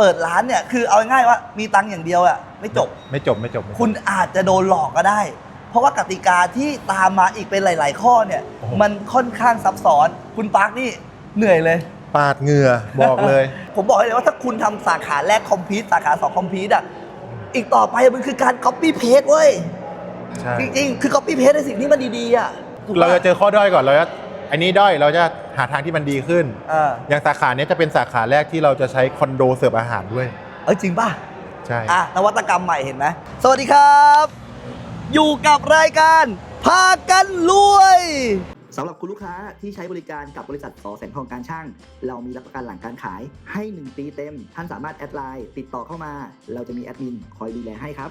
เปิดร้านเนี่ยคือเอาง่ายๆว่ามีตังค์อย่างเดียวอะไม่จบ ไม่จบไม่จบไม่จบ คุณอาจจะโดนหลอกก็ได้ เพราะว่ากติกาที่ตามมาอีกเป็นหลาย ๆ ข้อเนี่ย โอ้โห มันค่อนข้างซับซ้อน คุณปาร์คนี่เหนื่อยเลย ปาดเหงื่อบอกเลย ผมบอกให้เลยว่าถ้าคุณทำสาขาแรกคอมพิวสาขาสองคอมพิวอะ อีกต่อไปมันคือการ copy paste เว้ย ใช่ จริง ๆ คือ copy paste ในสิ่งที่มันดี ๆ อะถูกปเราจะเจอข้อด้อยก่อนเราจะ อันนี้ด้อยเราจะหาทางที่มันดีขึ้นอ่าอย่างสาขาเนี้ยจะเป็นสาขาแรกที่เราจะใช้คอนโดเสิร์ฟอาหารด้วย เอ้ยจริงป่ะ ใช่ อะนวัตกรรมใหม่เห็นไหมสวัสดีครับ อยู่กับรายการพากันรวยสำหรับคุณลูกค้าที่ใช้บริการกับบริษัทสอแสงทองการช่าง เรามีรับประกันหลังการขายให้ 1 ปีเต็ม ท่านสามารถแอดไลน์ติดต่อเข้ามา เราจะมีแอดมินคอยดูแลให้ครับ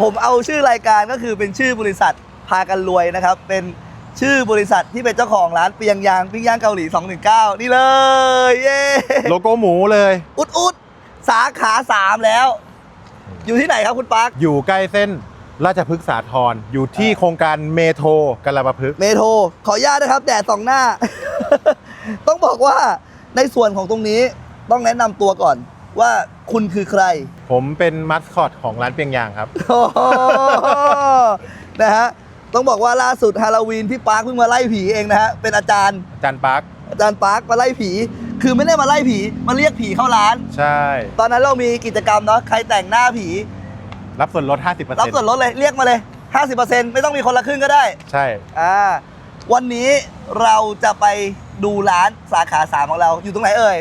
ผมเอาชื่อรายการก็คือเป็นชื่อบริษัทพากันรวยนะครับ เป็นชื่อบริษัทที่เป็นเจ้าของร้านเปียงยางปิ้งย่างเกาหลี 219 นี่เลยเย้โลโก้หมูเลย อุดอุดสาขา 3 แล้ว อยู่ที่ไหนครับคุณปาร์คอยู่ใกล้เส้นราชพฤกษ์สาทรอยู่ที่โครงการเมโทรกลาปพฤกษ์เมโทรขออนุญาตนะครับ แดดสองหน้า ต้องบอกว่าในส่วนของตรงนี้ต้องแนะนำตัวก่อน ว่าคุณคือใคร ผมเป็นมัสคอตของร้านเปียงยางครับ โอ้โหนะฮะต้องบอกว่าล่าสุดฮาโลวีนพี่ปาร์คเพิ่งมาไล่ผีเองนะฮะเป็นอาจารย์อาจารย์ปาร์คอาจารย์ปาร์คมาไล่ผี คือไม่ได้มาไล่ผีมาเรียกผีเข้าร้าน ใช่ ตอนนั้นเรามีกิจกรรมเนาะใครแต่งหน้าผี รับส่วนลด 50%รับส่วนลดเลยเรียกมาเลย 50%ไม่ต้องมีคนละครึ่งก็ได้ ใช่อ่าวันนี้เราจะไปดูร้านสาขาสามของเราอยู่ตรงไหนเอ่ย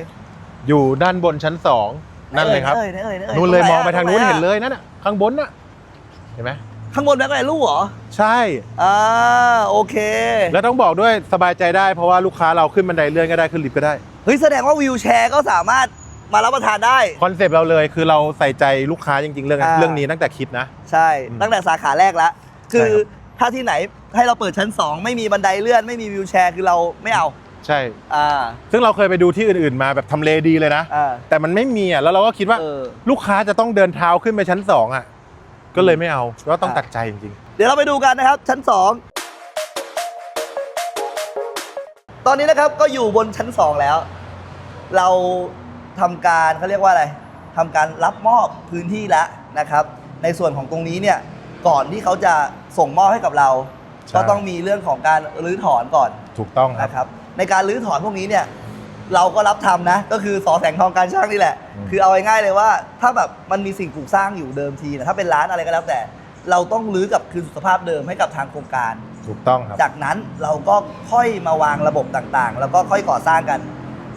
อยู่ด้านบนชั้น 2 นั่นเลยครับเอ่ยไหนเอ่ยไหนเอ่ยนู่นเลยตรหมองไปทางนู้นตระเห็นเลยนั่นน่ะข้างบนน่ะเห็นไหมข้างบนแบงค์อะไรลูกเหรอใช่ อ่าโอเค แล้วต้องบอกด้วยสบายใจได้เพราะว่าลูกค้าเราขึ้นบันไดเลื่อนก็ได้ขึ้นลิฟต์ก็ได้เฮ้ยแสดงว่าวิวแชร์ก็สามารถมารับประทานได้ คอนเซปต์เราเลยคือเราใส่ใจลูกค้าจริงๆ เรื่องอ่า เรื่องนี้ตั้งแต่คิดนะ ใช่ อืมตั้งแต่สาขาแรกแล้วคือใช่ครับ ถ้าที่ไหนให้เราเปิดชั้น 2 ไม่มีบันไดเลื่อนไม่มีวิวแชร์คือเราไม่เอา ใช่ อ่า ซึ่งเราเคยไปดูที่อื่นๆมาแบบทำเลดีเลยนะ อ่า แต่มันไม่มีอะแล้วเราก็คิดว่าเออ ลูกค้าจะต้องเดินเท้าขึ้นไปชั้นสองอะ ก็เลยไม่เอาก็ต้องอ่าตัดใจจริงเดี๋ยวเราไปดูกันนะครับ ชั้น 2 ตอนนี้นะครับก็อยู่บนชั้น 2 แล้ว เราทำการเขาเรียกว่าอะไรทำการรับมอบพื้นที่แล้วนะครับ ในส่วนของตรงนี้เนี่ยก่อนที่เขาจะส่งมอบให้กับเราใช่ก็ต้องมีเรื่องของการรื้อถอนก่อนๆ ถูกต้องครับ นะครับ ในการรื้อถอนพวกนี้เนี่ยเราก็รับทำนะ ก็คือสอแสงทองการช่างนี่แหละอืมคือเอาง่ายๆเลยว่า ถ้าแบบมันมีสิ่งปลูกสร้างอยู่เดิมทีนะถ้าเป็นร้านอะไรก็แล้วแต่ เราต้องรื้อกลับคืนสู่สภาพเดิมให้กับทางโครงการ ถูกต้องครับ จากนั้นเราก็ค่อยมาวางระบบต่างๆ แล้วก็ค่อยก่อสร้างกัน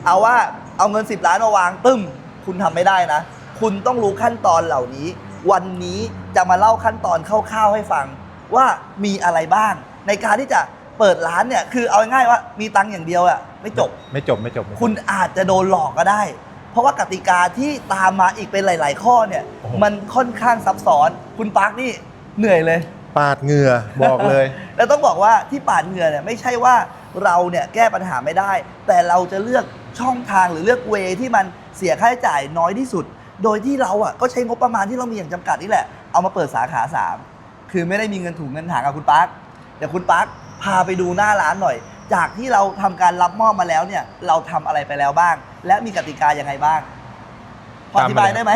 เอาว่าเอาเงิน 10 ล้านมาวางตึ้ม คุณทำไม่ได้นะ คุณต้องรู้ขั้นตอนเหล่านี้ วันนี้จะมาเล่าขั้นตอนคร่าวๆให้ฟังว่ามีอะไรบ้าง ในการที่จะ เปิดร้านเนี่ยคือเอาง่ายๆว่ามีตังค์อย่างเดียวอะไม่จบ ไม่จบไม่จบไม่จบ คุณอาจจะโดนหลอกก็ได้ เพราะว่ากติกาที่ตามมาอีกเป็นหลาย ๆ ข้อเนี่ย โอ้โห มันค่อนข้างซับซ้อน คุณปาร์คนี่เหนื่อยเลย ปาดเหงื่อบอกเลย แล้วต้องบอกว่าที่ปาดเหงื่อเนี่ยไม่ใช่ว่าเราเนี่ยแก้ปัญหาไม่ได้ แต่เราจะเลือกช่องทางหรือเลือกเวที่มันเสียค่าใช้จ่ายน้อยที่สุด โดยที่เราอะก็ใช้งบประมาณที่เรามีอย่างจำกัดนี่แหละ เอามาเปิดสาขา 3 คือไม่ได้มีเงินถุงเงินถังกับคุณปาร์คเดี๋ยวคุณปาร์ค พาไปดูหน้าร้านหน่อย จากที่เราทำการรับมอบมาแล้วเนี่ย เราทำอะไรไปแล้วบ้าง และมีกติกายังไงบ้างพออธิบายได้ไหม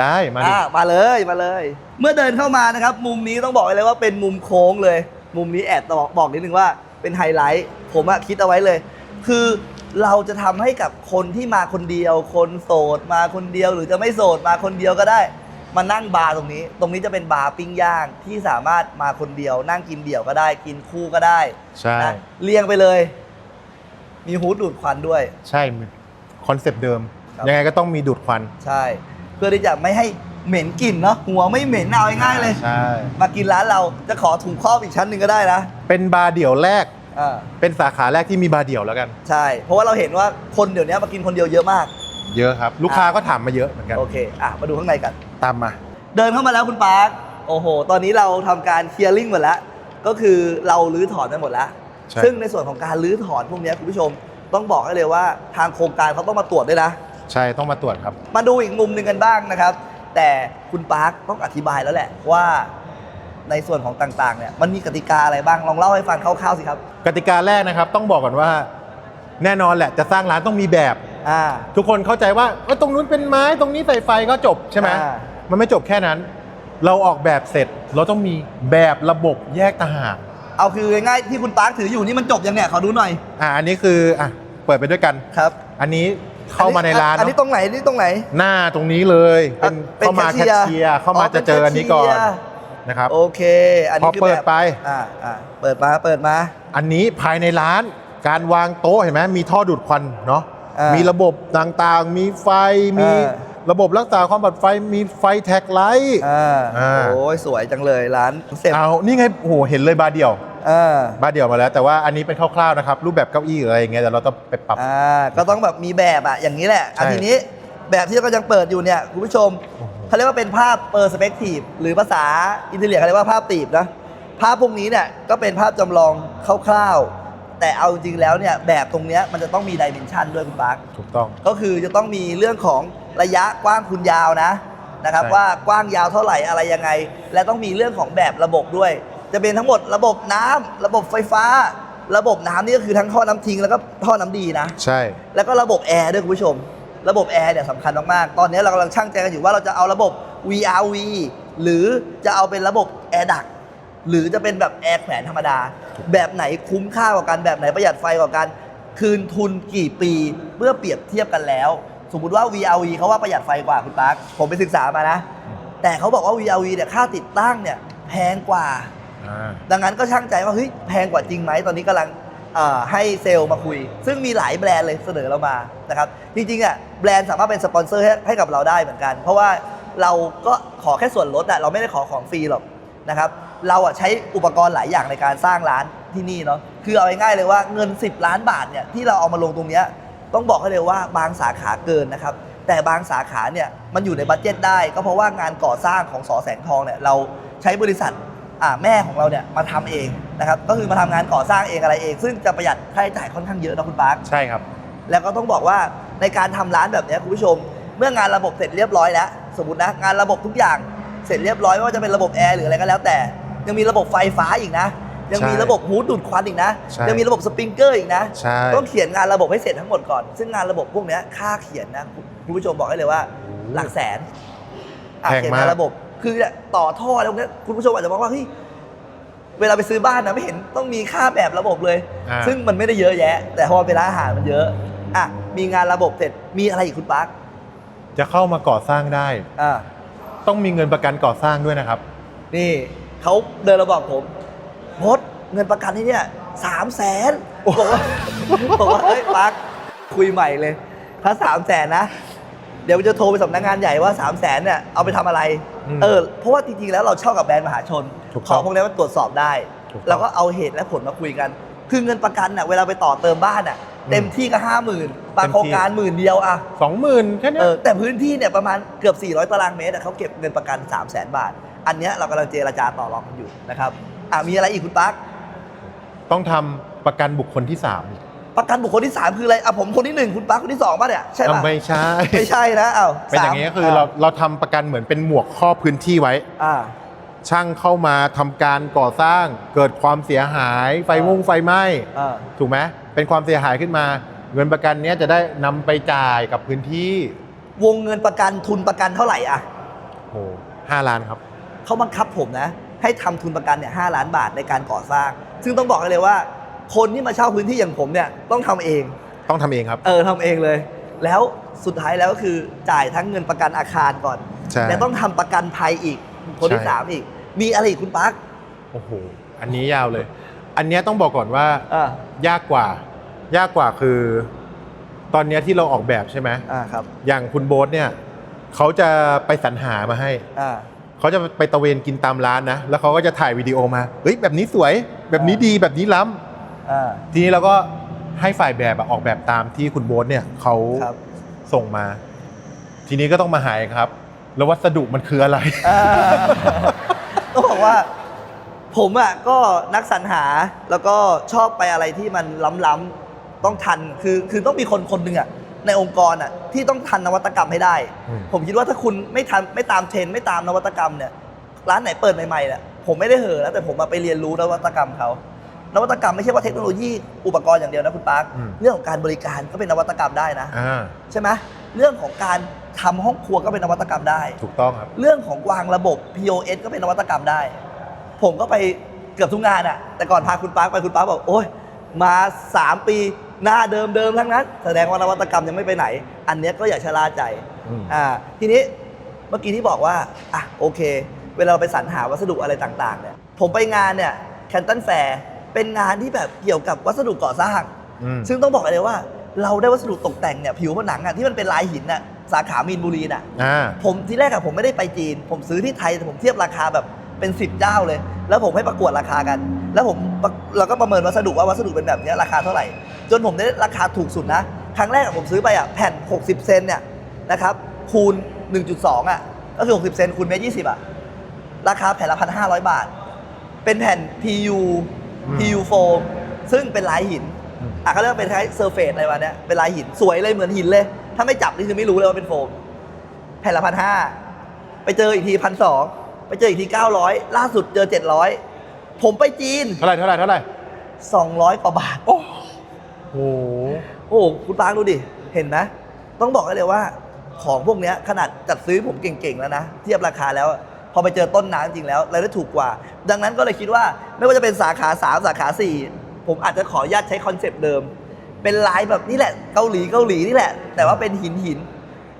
ได้มาดิ อะมาเลยมาเลย เมื่อเดินเข้ามานะครับ มุมนี้ต้องบอกเลยว่าเป็นมุมโค้งเลย มุมนี้แอบบอกบอกนิดนึงว่าเป็นไฮไลท์ผมอะคิดเอาไว้เลย คือเราจะทำให้กับคนที่มาคนเดียว คนโสดมาคนเดียว หรือจะไม่โสดมาคนเดียวก็ได้ มานั่งบาร์ตรงนี้ ตรงนี้จะเป็นบาร์ปิ้งย่างที่สามารถมาคนเดียว นั่งกินเดี่ยวก็ได้ กินคู่ก็ได้ใช่ นะเรียงไปเลย มีฮูดดูดควันด้วย ใช่คอนเซปต์เดิม ครับ ยังไงก็ต้องมีดูดควันใช่ เพื่อที่จะไม่ให้เหม็นกลิ่นเนาะหัวไม่เหม็นเอาง่ายๆเลย ใช่มากินร้านเราจะขอถุงครอบอีกชั้นหนึ่งก็ได้นะเป็นบาร์เดี่ยวแรก อ่าเป็นสาขาแรกที่มีบาร์เดี่ยวแล้วกัน ใช่ เพราะว่าเราเห็นว่าคนเดี๋ยวนี้มากินคนเดียวเยอะมาก เยอะครับ ลูกค้าก็ถามมาเยอะเหมือนกัน โอเค อะ มาดูข้างในกัน ตามมา เดินเข้ามาแล้วคุณปาร์ค โอ้โห ตอนนี้เราทำการเคลียร์ลิงหมดแล้ว ก็คือเราลื้อถอนไปหมดแล้วใช่ซึ่งในส่วนของการลื้อถอนพวกเนี้ยคุณผู้ชมต้องบอกให้เลยว่าทางโครงการเขาต้องมาตรวจด้วยนะ ใช่ ต้องมาตรวจครับ มาดูอีกมุมหนึ่งกันบ้างนะครับ แต่คุณปาร์คต้องอธิบายแล้วแหละว่าในส่วนของต่างๆเนี่ยมันมีกติกาอะไรบ้างลองเล่าให้ฟังคร่าวๆสิครับ กติกาแรกนะครับ ต้องบอกก่อนว่า แน่นอนแหละจะสร้างร้านต้องมีแบบ อ่า ทุกคนเข้าใจว่าเอ้ยตรงนู้นเป็นไม้ตรงนี้ใส่ไฟก็จบใช่ไหมอ่า มันไม่จบแค่นั้น เราออกแบบเสร็จเราต้องมีแบบระบบแยกต่างหากเอาคือง่ายๆที่คุณปาร์คถืออยู่นี่มันจบยังเนี่ยขอดูหน่อยอ่าอันนี้คืออะเปิดไปด้วยกัน ครับอันนี้เข้ามาในร้านอันนี้เนอะตรงไหนนี่ตรงไหน หน้าตรงนี้เลยเป็นเป็นเข้ามาแคแคชชเชีเชียยร์ร์เข้ามาอ๋อจะเจออันนี้ก่อนเป็นแคชเชียร์ นะครับ โอเค อันพนี้อคือเปิดแบบไป อ่าอ่าเปิดมาเปิดมา อันนี้ภายในร้านการวางโต๊ะเห็นไหมมีท่อดูดควันเนาะอ่า มีมีระบบต่างๆ มีไฟมีอ่าระบบรักษาความปลอดไฟมีไฟแท็กไลท์อ่าอ่าโอ้ยสวยจังเลยร้านเสร็จเอานี่ไงโอ้โหเห็นเลยบาร์เดียวอ่าบาร์เดียวมาแล้วแต่ว่าอันนี้เป็นคร่าวๆนะครับ รูปแบบเก้าอี้หรืออะไรอย่างเงี้ยแต่เราต้องไปปรับอ่าก็ต้องแบบมีแบบอะอย่างนี้แหละอันใช่ทีนี้แบบที่เรากำลังเปิดอยู่เนี่ยคุณผู้ชมโอ้โหเขาเรียกว่าเป็นภาพเปอร์สเปกทีฟหรือภาษาอินเทอร์เน็ตเขาเรียกว่าภาพตีบนะภาพพวกนี้เนี่ยก็เป็นภาพจำลองคร่าวๆ แต่เอาจริงๆแล้วเนี่ยแบบตรงเนี้ยมันจะต้องมีดิเมนชันด้วยคุณปาร์คถูกต้อง ก็คือจะต้องมีเรื่องของระยะกว้างคุณยาวนะนะครับใช่ ว่ากว้างยาวเท่าไหร่อะไรยังไง และต้องมีเรื่องของแบบระบบด้วย จะเป็นทั้งหมดระบบน้ำระบบไฟฟ้า ระบบน้ำนี่ก็คือทั้งท่อน้ำทิ้งแล้วก็ท่อน้ำดีนะ ใช่ แล้วก็ระบบแอร์ด้วยคุณผู้ชม ระบบแอร์เนี่ยสำคัญมากๆ ตอนนี้เรากำลังช่างใจกันอยู่ว่าเราจะเอาระบบ VRV หรือจะเอาเป็นระบบแอร์ดัก หรือจะเป็นแบบแอร์แขวนธรรมดา แบบไหนคุ้มค่ากว่ากันแบบไหนประหยัดไฟกว่ากัน คืนทุนกี่ปีเมื่อเปรียบเทียบกันแล้ว สมมุติว่า VRV เขาว่าประหยัดไฟกว่าคุณปาร์คผมไปศึกษามานะ แต่เขาบอกว่า VRV เนี่ยค่าติดตั้งเนี่ยแพงกว่าอ่าดังนั้นก็ช่างใจว่าเฮ้ยแพงกว่าจริงไหมตอนนี้กำลังเอ่อให้เซลล์มาคุย ซึ่งมีหลายแบรนด์เลยเสนอเรามานะครับจริงๆอะแบรนด์สามารถเป็นสปอนเซอร์ให้ให้กับเราได้เหมือนกัน เพราะว่าเราก็ขอแค่ส่วนลดอะเราไม่ได้ขอของฟรีหรอกนะครับ เราอะใช้อุปกรณ์หลายอย่างในการสร้างร้านที่นี่เนาะคือเอาง่ายๆเลยว่าเงิน 10 ล้านบาทเนี่ยที่เราเอามาลงตรงเนี้ยต้องบอกให้เลยว่าบางสาขาเกินนะครับแต่บางสาขาเนี่ยมันอยู่ในบัตเจ็ตได้ ก็เพราะว่างานก่อสร้างของสอแสงทองเนี่ยเราใช้บริษัทอ่าแม่ของเราเนี่ยมาทำเองนะครับก็คือมาทำงานก่อสร้างเองอะไรเอง ซึ่งจะประหยัดค่าใช้จ่ายค่อนข้างเยอะนะคุณปาร์คใช่ครับ แล้วก็ต้องบอกว่าในการทำร้านแบบนี้คุณผู้ชม เมื่องานระบบเสร็จเรียบร้อยแล้ว สมมตินะงานระบบทุกอย่างเสร็จเรียบร้อยไม่ว่าจะเป็นระบบแอร์หรืออะไรก็แล้วแต่ ยังมีระบบไฟฟ้าอีกนะ ยังมีใช่ระบบฮูดดูดควันอีกนะ ใช่ยังมีระบบสปริงเกอร์อีกนะ ใช่ ต้องเขียนงานระบบให้เสร็จทั้งหมดก่อน ซึ่งงานระบบพวกเนี้ยค่าเขียนนะคุณคุณผู้ชมบอกให้เลยว่า หลักแสนอะแพงเขียนมากงานระบบ คือเนี่ยต่อท่ออะไรพวกเนี้ยคุณผู้ชมอาจจะมองว่าเฮ้ยเวลาไปซื้อบ้านนะไม่เห็นต้องมีค่าแบบระบบเลย อ่า ซึ่งมันไม่ได้เยอะแยะ แต่พอเป็นร้านอาหารมันเยอะอะมีงานระบบเสร็จมีอะไรอีกคุณปาร์คจะเข้ามาก่อสร้างได้ อ่าต้องมีเงินประกันก่อสร้างด้วยนะครับ นี่ เขาเดินมาบอกผมพดเงินประกันที่เนี่ยสามแสนบอกว่าบอกว่าเฮ้ยปาร์คคุยใหม่เลย ถ้าสามแสนนะ เดี๋ยวจะโทรไปสำนักงานใหญ่ว่า3 0 0แสนเนี่ยเอาไปทำอะไรอืมเออ เพราะว่าจริงๆแล้วเราเช่ากับแบรนด์มหาชนถูกขต้อองงพวกนี้มันตรวจสอบได้ถูกต้องเราก็เอาเหตุและผลมาคุยกัน คือเงินประกันน่ะเวลาไปต่อเติมบ้านน่ะเต็มที่ก็ห้าหมื่นบางเต็มที่โครงการหมื่นเดียวอะสองหมื่นแค่เนี้เอยอแต่พื้นที่เนี่ยประมาณเกือบ 400 ตารางเมตรอะเขาเก็บเงินประกัน 3 0 0 0 0 0 บาท อันเนี้ยเรากำลังเจรจาต่อรองกันอยู่นะครับอะมีอะไรอีกคุณปั๊กต้องทำประกันบุคคลที่สามประกันบุคคลที่3คืออะไรอะผมคนที่หนึ่งคุณปั๊กคนที่2ป่ะเนี่ยใช่ป่ะอะไม่ใช่ ไม่ใช่นะอ้าวเป็นอย่างนี้ก็คือเราเราทำประกันเหมือนเป็นหมวกครอบพื้นที่ไว้ อ่า ช่างเข้ามาทำการก่อสร้างเกิดความเสียหายไฟวงไฟไหม้อ่าถูกไหมเป็นความเสียหายขึ้นมา เงินประกันเนี้ยจะได้นำไปจ่ายกับพื้นที่วงเงินประกันทุนประกันเท่าไหร่อะโอ้ห้าล้านครับ เขาบังคับผมนะ ให้ทำทุนประกันเนี่ยหล้านบาทในการก่อสร้าง ซึ่งต้องบอกเลยว่า คนที่มาเช่าพื้นที่อย่างผมเนี่ยต้องทำเอง ต้องทำเองครับ เออทำเองเลย แล้วสุดท้ายแล้วก็คือจ่ายทั้งเงินประกันอาคารก่อนใช่และต้องทำประกันภัยอีกคนที่ใช่สามอีก มีอะไรอีกคุณปั๊กโอ้โหอันนี้ยาวเลย อันเนี้ยต้องบอกก่อนว่าอ่ายากกว่า ยากกว่าคือ ตอนเนี้ยที่เราออกแบบใช่ไหมอ่าครับ อย่างคุณโบ๊ทเนี่ยเขาจะไปสรรหามาให้อ่า เขาจะไปตะเวนกินตามร้านนะ แล้วเขาก็จะถ่ายวิดีโอมา เฮ้ยแบบนี้สวย แบบนี้ดีแบบนี้ล้ำอ่าทีนี้เราก็ให้ฝ่ายแบบอะออกแบบตามที่คุณโบ๊ทเนี่ยเขาครับส่งมา ทีนี้ก็ต้องมาหายครับ แล้ววัสดุมันคืออะไรอ่าต้องบอกว่า ผมอะก็นักสรรหาแล้วก็ชอบไปอะไรที่มันล้ำๆต้องทันคือคือต้องมีคนคนหนึ่งอะ ในองค์กรอะที่ต้องทันนวัตกรรมให้ได้ อืม ผมคิดว่าถ้าคุณไม่ทันไม่ตามเทรนด์ไม่ตามนวัตกรรมเนี่ยร้านไหนเปิดใหม่ๆเนี่ยผมไม่ได้เห่อแล้วแต่ผมมาไปเรียนรู้นวัตกรรมเขานวัตกรรมไม่ใช่ว่าเทคโนโลยีอุปกรณ์อย่างเดียวนะคุณปาร์คอืม เรื่องของการบริการก็เป็นนวัตกรรมได้นะ อ่าใช่ไหมเรื่องของการทำห้องครัวก็เป็นนวัตกรรมได้ ถูกต้องครับ เรื่องของวางระบบ POS ก็เป็นนวัตกรรมได้ ผมก็ไปเกือบทุกงานอะแต่ก่อนพาคุณปาร์คไปคุณปาร์คบอกโอ้ยมา 3 ปี หน้าเดิมเดิมๆทั้งนั้น แสดงว่านวัตกรรมยังไม่ไปไหน อันเนี้ยก็อย่าชะล่าใจอืม อ่าทีนี้เมื่อกี้ที่บอกว่าอะโอเค เวลาเราไปสรรหาวัสดุอะไรต่างๆเนี่ยผมไปงานเนี่ยแคนตันแฟร์เป็นงานที่แบบเกี่ยวกับวัสดุก่อสร้าง อืมซึ่งต้องบอกเลยว่า เราได้วัสดุตกแต่งเนี่ยผิวผนังอะที่มันเป็นลายหินน่ะสาขามีนบุรีน่ะ อ่า ผมที่แรกอะผมไม่ได้ไปจีน ผมซื้อที่ไทยแต่ผมเทียบราคาแบบเป็นสิบเจ้าเลย แล้วผมให้ประกวดราคากัน แล้วผมประเราก็ประเมินวัสดุว่าวัสดุเป็นแบบเนี้ยราคาเท่าไหร่ จนผมได้ราคาถูกสุดนะ ครั้งแรกอะผมซื้อไปอะแผ่น 60 เซนเนี่ยนะครับคูณ 1.2อะก็คือ 60 เซนคูณเมตรยี่สิบอะราคาแผ่นละพันห้าร้อยบาท เป็นแผ่น PU อืม PU โฟมซึ่งเป็นลายหินอืมอะเขาเรียกว่าเป็นคล้ายเซอร์เฟสอะไรวะเนี้ยเป็นลายหินสวยเลยเหมือนหินเลย ถ้าไม่จับนี่คือไม่รู้เลยว่าเป็นโฟม แผ่นละพันห้าไปเจออีกทีพันสองไปเจออีกทีเก้าร้อยล่าสุดเจอเจ็ดร้อยผมไปจีน เท่าไหร่เท่าไหร่เท่าไหร่สองร้อยกว่าบาท โอ้โห โอ้โหคุณปางดูดิ เห็นไหมต้องบอกได้เลยว่า ของพวกเนี้ยขนาดจัดซื้อผมเก่งๆแล้วนะ เทียบราคาแล้วอะพอไปเจอต้นน้ำจริงแล้วรายได้ถูกกว่า ดังนั้นก็เลยคิดว่าไม่ว่าจะเป็นสาขาสามสาขาสี่ผมอาจจะขออนุญาตใช้คอนเซปต์เดิม เป็นลายแบบนี่แหละเกาหลีเกาหลีนี่แหละ แต่ว่าเป็นหินหิน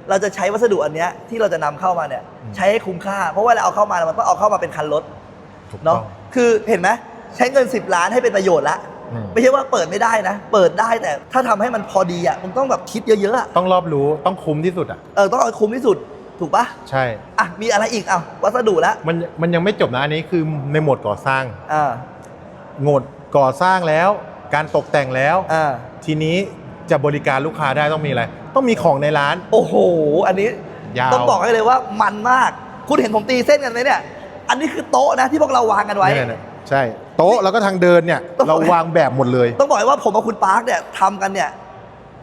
เราจะใช้วัสดุอันเนี้ยที่เราจะนำเข้ามาเนี่ยอืมใช้ให้คุ้มค่า เพราะว่าเราเอาเข้ามามันต้องเอาเข้ามาเป็นคันรถถูกต้เนาะองคือเห็นไหมใช้เงิน 10 ล้านให้เป็นประโยชน์ละ อืม ไม่ใช่ว่าเปิดไม่ได้นะ เปิดได้แต่ถ้าทำให้มันพอดีอะมันต้องแบบคิดเยอะๆอะต้องรอบรู้ต้องคุ้มที่สุดอะ เออต้องเอาคุ้มที่สุดถูกปะใช่ อะมีอะไรอีกอะวัสดุละมันมันยังไม่จบนะอันนี้คือในโหมดก่อสร้างอ่าโหมดก่อสร้างแล้ว การตกแต่งแล้ว อ่าทีนี้จะบริการลูกค้าได้ต้องมีอะไร ต้องมีของในร้านโอ้โห อันนี้ ยาวต้องบอกให้เลยว่ามันมาก คุณเห็นผมตีเส้นกันไหมเนี่ย อันนี้คือโต๊ะนะที่พวกเราวางกันไว้ เนี่ยเนี่ยใช่ โต๊ะแล้วก็ทางเดินเนี่ยต้องเราวางแบบหมดเลย ต้องบอกเลยว่าผมกับคุณปาร์คเนี่ยทำกันเนี่ย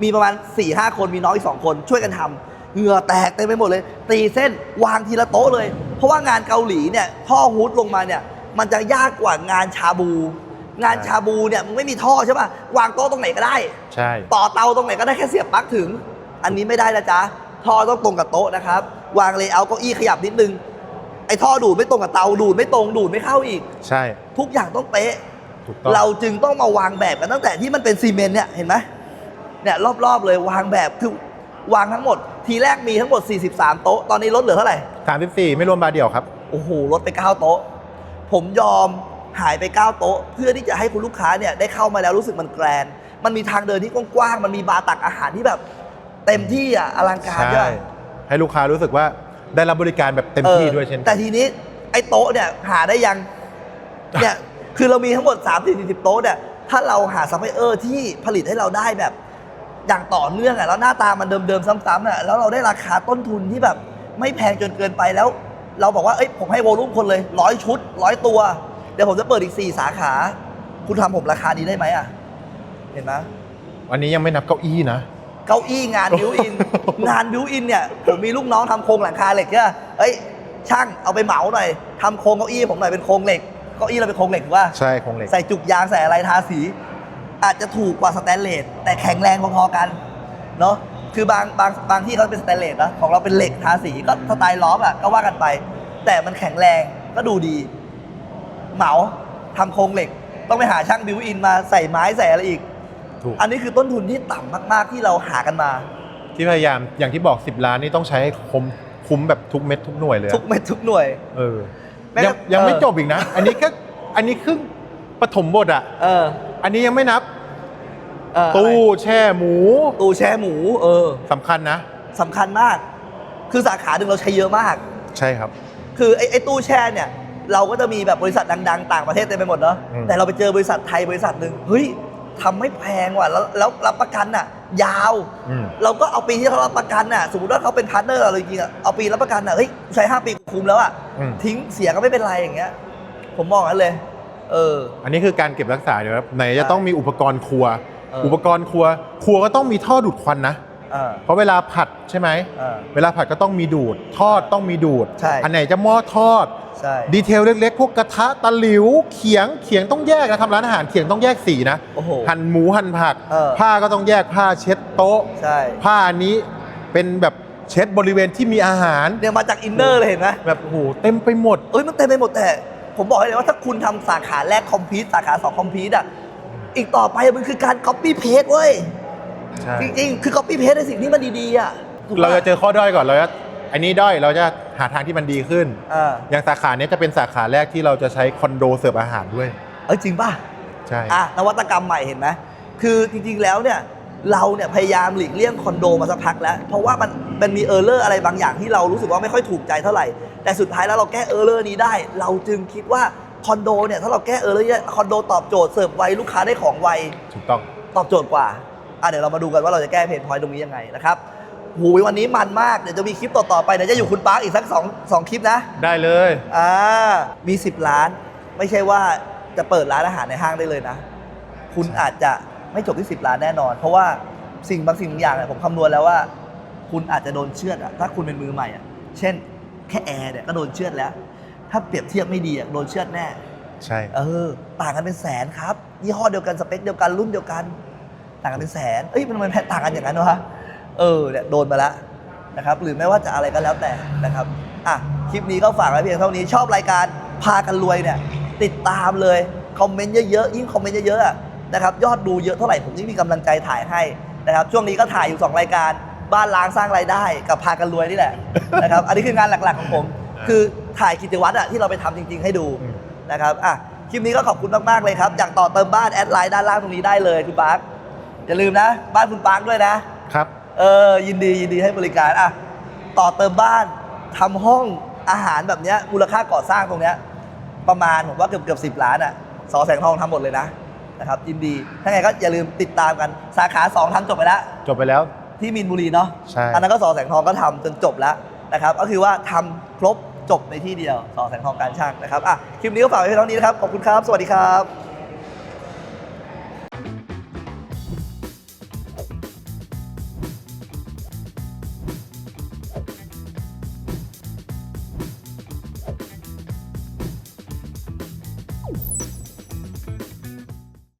มีประมาณ4ี่ห้าคนมีน้องอีกสองคนช่วยกันทำเหงื่อแตกเต็มไปหมดเลย ตีเส้นวางทีละโต๊ะเลย เพราะว่างานเกาหลีเนี่ยท่อฮูดลงมาเนี่ยมันจะยากกว่างานชาบู งานชาบูเนี่ยมันไม่มีท่อใช่ป่ะวางโต๊ะตรงไหนก็ได้ ใช่ ต่อเตาตรงไหนก็ได้แค่เสียบปลั๊กถึง อันนี้ไม่ได้นะจ๊ะท่อต้องตรงกับโต๊ะนะครับ วางเลเยอร์เก้าอี้ขยับนิดนึง ไอ้ท่อดูดไม่ตรงกับเตาดูดไม่ตรงดูดไม่เข้าอีก ใช่ ทุกอย่างต้องเป๊ะ ถูกต้อง เราจึงต้องมาวางแบบกันตั้งแต่ที่มันเป็นซีเมนต์เนี่ยเห็นไหมเนี่ยรอบๆเลยวางแบบคือวางทั้งหมด ทีแรกมีทั้งหมด 43 โต๊ะ ตอนนี้ลดเหลือเท่าไหร่สามสิบสี่ไม่รวมบาร์เดียวครับ โอ้โหลดไป 9 โต๊ะ ผมยอมหายไป 9 โต๊ะ เพื่อที่จะให้คุณลูกค้าเนี่ยได้เข้ามาแล้วรู้สึกมันแกรนด์มันมีทางเดินที่กว้างๆมันมีบาร์ตักอาหารที่แบบ เต็มที่อะอลังการใช่ใช่ไหมให้ลูกค้ารู้สึกว่า ได้รับบริการแบบเต็มที่ด้วยเช่นออแต่ทีนี้ไอ้โต๊ะเนี่ยหาได้ยังเนี่ยคือเรามีทั้งหมด3 4 0 โต๊ะเนี่ยถ้าเราหาซัพพลายเออร์ที่ผลิตให้เราได้แบบอย่างต่อเนื่องอะแล้วหน้าตามันเดิมๆซ้ำๆอะแล้วเราได้ราคาต้นทุนที่แบบ ไม่แพงจนเกินไปแล้ว เราบอกว่าเอ้ยผมให้โวลุ่มคนเลยร้อยชุดร้อยตัว เดี๋ยวผมจะเปิดอีก 4 สาขา คุณทำผมราคานี้ได้ไหมอะ เห็นไหมวันนี้ยังไม่นับเก้าอี้นะ เก้าอี้งานบิวอิน งานบิวอินเนี่ยผมมีลูกน้องทำโครงหลังคาเหล็กเนี่ยเอ้ยช่างเอาไปเหมาหน่อยทำโครงเก้าอี้ผมหน่อยเป็นโครงเหล็กเก้าอี้เราเป็นโครงเหล็กถูกว่าใช่คงเหล็กใส่จุกยางใส่อะไรทาสี อาจจะถูกกว่าสแตนเลสแต่แข็งแรงพอๆกันเนาะคือบางบางบางที่เขาเป็นสแตนเลสนะของเราเป็นเหล็กทาสีก็สไตล์ล้อมอะก็ว่ากันไป แต่มันแข็งแรงก็ดูดี เหมาทำโครงเหล็ก ต้องไปหาช่างบิวอินมาใส่ไม้ใส่อะไรอีก ถูก อันนี้คือต้นทุนที่ต่ำมาก ๆ ที่เราหากันมา ที่พยายามอย่างที่บอก 10 ล้านนี่ต้องใช้ให้คุ้มคุ้มแบบทุกเม็ดทุกหน่วยเลยอะทุกเม็ดทุกหน่วย เออแม้ยังกระยังไม่เออ จบอีกนะ อันนี้ก็อันนี้ครึ่งปฐมบทอะ เอออันนี้ยังไม่นับ เออตู้อะไรแช่หมูตู้แช่หมู เออสำคัญนะ สำคัญมาก คือสาขาหนึ่งเราใช้เยอะมาก ใช่ครับ คือไอ้ไอ้ตู้แช่เนี่ย เราก็จะมีแบบบริษัทดัง ๆ ต่างประเทศเต็มไปหมดเนาะอืม แต่เราไปเจอบริษัทไทยบริษัทหนึ่งเฮ้ย ทำไม่แพงว่ะแล้วแล้วรับประกันอะ ยาว อืม เราก็เอาปีที่เขารับประกันน่ะ สมมติว่าเขาเป็นพาร์ทเนอร์เราจริงๆอะเอาปีรับประกันน่ะเฮ้ยใช้ห้าปีคุ้มแล้วอะอืม ทิ้งเสียก็ไม่เป็นไรอย่างเงี้ย ผมมองงั้นเลย เออ อันนี้คือการเก็บรักษาเดี๋ยวครับไหนจะต้องมีอุปกรณ์ครัว เอออุ อุปกรณ์ครัว ครัวก็ต้องมีท่อดูดควันนะ อ่าเพราะเวลาผัดใช่ไหม อ่า เวลาผัดก็ต้องมีดูด ทอดต้องมีดูด ใช่ อันไหนจะหม้อทอด ใช่ดีเทลเล็กๆ พวกกระทะตะหลิวเขียงเขียงต้องแยกนะทำร้านอาหารเขียงต้องแยกสีนะ โอ้โห หั่นหมูหั่นผัก เออ ผ้าก็ต้องแยกผ้าเช็ดโต๊ะ ใช่ผ้าอันนี้เป็นแบบเช็ดบริเวณที่มีอาหาร เนี่ยมาจากอินเนอร์เลยเห็นไหมแบบโอ้โหเต็มไปหมด เอ้ยมันเต็มไปหมดแต่ ผมบอกให้เลยว่าถ้าคุณทำสาขาแรกคอมพิวสาขาสองคอมพิวอะอีกต่อไปมันคือการ copy paste เว้ยใช่จริงๆ คือ copy paste ในสิ่งที่มันดีๆอะถูกปเราจะเจอข้อด้อยก่อนเราจะ อันนี้ด้อยเราจะหาทางที่มันดีขึ้นอ่าอย่างสาขาเนี้ยจะเป็นสาขาแรกที่เราจะใช้คอนโดเสิร์ฟอาหารด้วย เอ้ยจริงป่ะ ใช่ อะนวัตกรรมใหม่เห็นไหมคือจริงๆแล้วเนี่ยเราเนี่ยพยายามหลีกเลี่ยงคอนโดมาสักพักแล้ว เพราะว่ามันมันมีเออร์เลอร์อะไรบางอย่างที่เรารู้สึกว่าไม่ค่อยถูกใจเท่าไหร่ แต่สุดท้ายแล้วเราแก้เออร์เลอร์นี้ได้ เราจึงคิดว่าคอนโดเนี่ยถ้าเราแก้เออร์เลอร์คอนโดตอบโจทย์เสิร์ฟไวลูกค้าได้ของไว ถูกต้อง ตอบโจทย์กว่า อะเดี๋ยวเรามาดูกันว่าเราจะแก้เพนพอยต์ตรงนี้ยังไงนะครับ หูยวันนี้มันมาก เดี๋ยวจะมีคลิปต่อ ๆ ไปเดี๋ยวจะอยู่คุณปาร์คอีกสักสองสองคลิปนะ ได้เลย อ่า มี 10 ล้าน ไม่ใช่ว่าจะเปิดร้านอาหารในห้างได้เลยนะ คุณอาจจะไม่จบที่ 10 ล้านแน่นอน เพราะว่าสิ่งบางสิ่งบางอย่างเนี่ยผมคำนวณแล้วว่า คุณอาจจะโดนเชือดอะถ้าคุณเป็นมือใหม่อะเช่น แค่แอร์เนี่ยก็โดนเชือดแล้ว ถ้าเปรียบเทียบไม่ดีอะโดนเชือดแน่ ใช่ เออ ต่างกันเป็นแสนครับยี่ห้อเดียวกันสเปคเดียวกันรุ่นเดียวกัน ต่างกันเป็นแสนเอ้ยมันมันแพต่างกันอย่างนั้นวะ เออเนี่ยโดนมาแล้วนะครับหรือไม่ว่าจะอะไรก็แล้วแต่นะครับอะคลิปนี้ก็ฝากไว้เพียงเท่านี้ชอบรายการพากันรวยเนี่ยติดตามเลยคอมเมนต์เยอะๆยิ่งคอมเมนต์เยอะๆนะครับยอดดูเยอะเท่าไหร่ผมยิ่งมีกำลังใจถ่ายให้นะครับช่วงนี้ก็ถ่ายอยู่สองรายการบ้านล้างสร้างรายได้กับพากันรวยนี่แหละนะครับอันนี้คืองานหลักๆของผม คือถ่ายกิจวัตรอะที่เราไปทำจริง ๆ ให้ดูนะครับอะคลิปนี้ก็ขอบคุณมากๆเลยครับอยากต่อเติมบ้านแอดไลน์ด้านล่างตรงนี้ได้เลยคุณปาร์คอย่าลืมนะ บ้านคุณปาร์คด้วยนะครับ เออยินดียินดีให้บริการอะต่อเติมบ้านทำห้องอาหารแบบเนี้ยมูลค่าก่อสร้างตรงเนี้ยประมาณผมว่าเกือบเกือบสิบล้านอะสอแสงทองทำหมดเลยนะนะครับยินดีถ้าไงก็อย่าลืมติดตามกันสาขา2ทำจบไปแล้ว จบไปแล้ว ที่มีนบุรีเนาะใช่ อันนั้นก็สอแสงทองก็ทำจนจบแล้วนะครับก็คือว่าทำครบจบในที่เดียวสอแสงทองการช่างนะครับอะคลิปนี้ก็ฝากไว้เพียงเท่านี้นะครับขอบคุณครับ สวัสดีครับ